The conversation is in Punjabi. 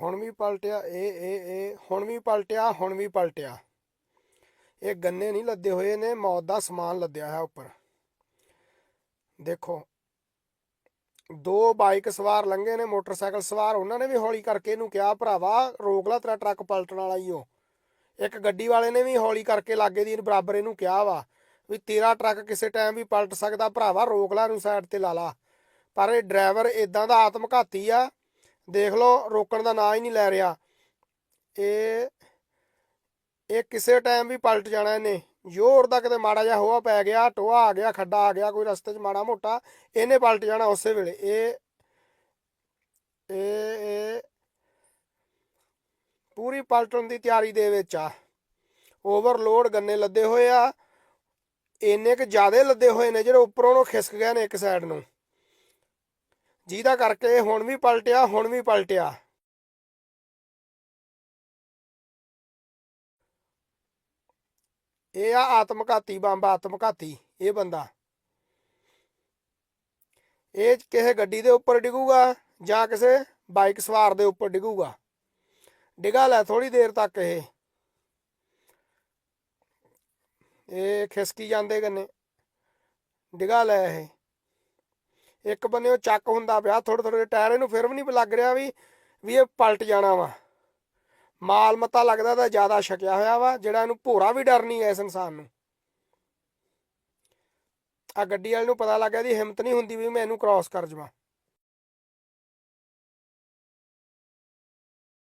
ਹੁਣ ਵੀ ਪਲਟਿਆ, ਇਹ ਇਹ ਇਹ, ਹੁਣ ਵੀ ਪਲਟਿਆ, ਹੁਣ ਵੀ ਪਲਟਿਆ। ਇਹ ਗੰਨੇ ਨਹੀਂ ਲੱਦੇ ਹੋਏ ਨੇ ਮੌਤ ਦਾ ਸਮਾਨ ਲੱਦਿਆ ਹੈ ਉੱਪਰ। ਦੇਖੋ, ਦੋ ਬਾਈਕ ਸਵਾਰ ਲੰਘੇ ਨੇ, ਮੋਟਰਸਾਈਕਲ ਸਵਾਰ, ਉਹਨਾਂ ਨੇ ਵੀ ਹੌਲੀ ਕਰਕੇ ਇਹਨੂੰ ਕਿਹਾ, ਭਰਾਵਾ, ਰੋਕ ਲੈ ਤੇਰਾ ਟਰੱਕ ਪਲਟਣ ਵਾਲਾ ਹੀ ਉਹ ਇੱਕ ਗੱਡੀ ਵਾਲੇ ਨੇ ਵੀ ਹੌਲੀ ਕਰਕੇ ਲਾਗੇ ਦੀ ਬਰਾਬਰ ਇਹਨੂੰ ਕਿਹਾ ਵਾ, ਵੀ ਤੇਰਾ ਟਰੱਕ ਕਿਸੇ ਟਾਈਮ ਵੀ ਪਲਟ ਸਕਦਾ, ਭਰਾਵਾ, ਰੋਕ ਲੈ ਨੂੰ ਸਾਈਡ ਤੇ ਲਾ ਲਾ। ਪਰ ਇਹ ਡਰਾਈਵਰ ਇਦਾਂ ਦਾ ਆਤਮਘਾਤੀ ਆ ਦੇਖ ਲਓ, ਰੋਕਣ ਦਾ ਨਾਂ ਹੀ ਨਹੀਂ ਲੈ ਰਿਹਾ। ਇਹ ਇਹ ਕਿਸੇ ਟਾਈਮ ਵੀ ਪਲਟ ਜਾਣਾ ਇਹਨੇ। ਜ਼ੋਰ ਦਾ ਕਿਤੇ ਮਾੜਾ ਜਿਹਾ ਹੋਆ ਪੈ ਗਿਆ, ਟੋਆ ਆ ਗਿਆ, ਖੱਡਾ ਆ ਗਿਆ, ਕੋਈ ਰਸਤੇ 'ਚ ਮਾੜਾ ਮੋਟਾ, ਇਹਨੇ ਪਲਟ ਜਾਣਾ ਉਸੇ ਵੇਲੇ। ਇਹ ਇਹ ਇਹ ਪੂਰੀ ਪਲਟਣ ਦੀ ਤਿਆਰੀ ਦੇ ਵਿੱਚ ਆ। ਓਵਰਲੋਡ ਗੰਨੇ ਲੱਦੇ ਹੋਏ ਆ। ਇੰਨੇ ਕੁ ਜ਼ਿਆਦੇ ਲੱਦੇ ਹੋਏ ਨੇ ਜਿਹੜੇ ਉੱਪਰੋਂ ਨੂੰ ਖਿਸਕ ਗਏ ਨੇ ਇੱਕ ਸਾਈਡ ਨੂੰ। ਜਿਹਦਾ ਕਰਕੇ ਇਹ ਹੁਣ ਵੀ ਪਲਟਿਆ, ਹੁਣ ਵੀ ਪਲਟਿਆ। ਇਹ ਆ ਆਤਮਘਾਤੀ ਬੰਬ, ਆਤਮਘਾਤੀ, ਇਹ ਬੰਦਾ। ਇਹ ਕਿਸੇ ਗੱਡੀ ਦੇ ਉੱਪਰ ਡਿੱਗੂਗਾ ਜਾਂ ਕਿਸੇ ਬਾਈਕ ਸਵਾਰ ਦੇ ਉੱਪਰ ਡਿੱਗੂਗਾ। ਡਿਗਾ ਲੈ ਥੋੜੀ ਦੇਰ ਤੱਕ ਇਹ। ਇਹ ਖਿਸਕੀ ਜਾਂਦੇ ਗੰਨੇ ਡਿਗਾ ਲੈ ਇਹ। ਇੱਕ ਬੰਨੇ ਉਹ ਚੱਕ ਹੁੰਦਾ ਪਿਆ ਥੋੜੇ ਥੋੜੇ ਟਾਇਰ, ਇਹਨੂੰ ਫਿਰ ਵੀ ਨਹੀਂ ਲੱਗ ਰਿਹਾ ਵੀ ਵੀ ਇਹ ਪਲਟ ਜਾਣਾ ਵਾ। ਮਾਲ ਮਤਾ ਲੱਗਦਾ ਤਾਂ ਜ਼ਿਆਦਾ ਛਕਿਆ ਹੋਇਆ ਵਾ, ਜਿਹੜਾ ਇਹਨੂੰ ਭੋਰਾ ਵੀ ਡਰ ਨਹੀਂ ਹੈ ਇਸ ਇਨਸਾਨ ਨੂੰ। ਆ ਗੱਡੀ ਵਾਲੇ ਨੂੰ ਪਤਾ ਲੱਗ ਗਿਆ ਦੀ ਹਿੰਮਤ ਨਹੀਂ ਹੁੰਦੀ ਵੀ ਮੈਂ ਇਹਨੂੰ ਕ੍ਰਾਸ ਕਰ ਜਾਵਾਂ।